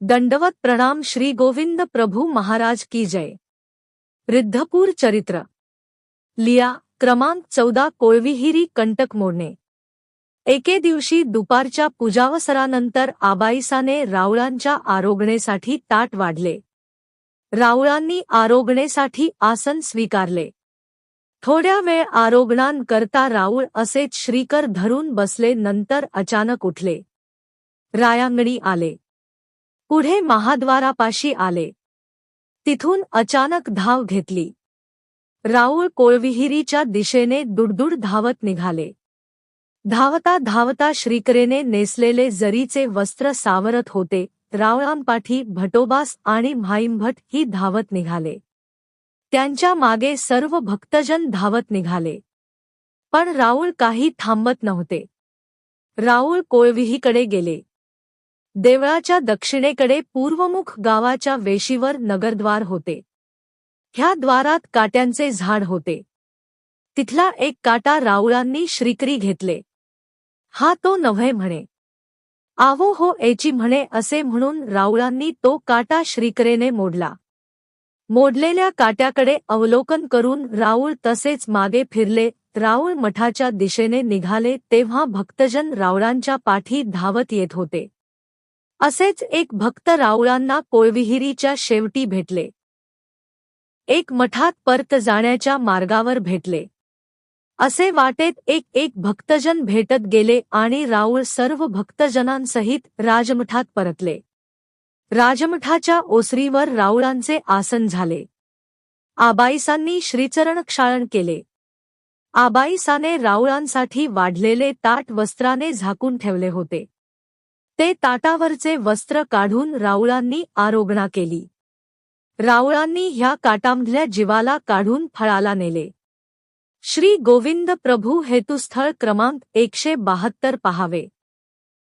दंडवत प्रणाम श्री गोविंद प्रभू महाराज की जय. रिद्धपूर चरित्र. लिया क्रमांक चौदा कोळविहिरी कंटक मोडणे. एके दिवशी दुपारच्या पूजावसरानंतर आबाईसाने रावळांच्या आरोगणेसाठी ताट वाढले. रावळांनी आरोगणेसाठी आसन स्वीकारले. थोड्या वेळ आरोग्णान करता राऊळ असेच श्रीकर धरून बसले नंतर अचानक उठले. रायांगणी आले. पुढे महाद्वारापाशी आले. तिथून अचानक धाव घेतली. राऊळ कोळविहिरीच्या दिशेने दुडदुड धावत निघाले. धावता धावता श्रीकरेने नेसलेले जरीचे वस्त्र सावरत होते. रावळांपाठी भटोबास आणि म्हाईंभट ही धावत निघाले. त्यांच्या मागे सर्व भक्तजन धावत निघाले. पण राऊळ काही थांबत नव्हते. राऊळ कोळविहीकडे गेले. देवळाच्या दक्षिणेकडे पूर्वमुख गावाच्या वेशीवर नगरद्वार होते. ह्या द्वारात काट्यांचे झाड होते. तिथला एक काटा राऊळांनी श्रीकरी घेतले. हा तो नव्हे म्हणे. आवो हो एची म्हणे असे म्हणून राऊळांनी तो काटा श्रीकरेने मोडला. मोडलेल्या काट्याकडे अवलोकन करून राऊळ तसेच मागे फिरले राऊळ मठाच्या दिशेने निघाले तेव्हा भक्तजन राऊळांच्या पाठी धावत येत होते. असेच एक भक्त राऊळांना कोळविहिरीच्या शेवटी भेटले. एक मठात परत जाण्याच्या मार्गावर भेटले. असे वाटेत एक एक भक्तजन भेटत गेले आणि राऊळ सर्व भक्तजनांसहित राजमठात परतले. राजमठाच्या ओसरीवर राऊळांचे आसन झाले. आबाईसांनी श्रीचरण क्षाळण केले. आबाईसाने राऊळांसाठी वाढलेले ताट वस्त्राने झाकून ठेवले होते. ते ताटावरचे वस्त्र काढून राऊळांनी आरोगणा केली. राऊळांनी ह्या काटामधल्या जीवाला काढून फळाला नेले. श्री गोविंद प्रभू हेतुस्थळ क्रमांक एकशे बाहत्तर पहावे.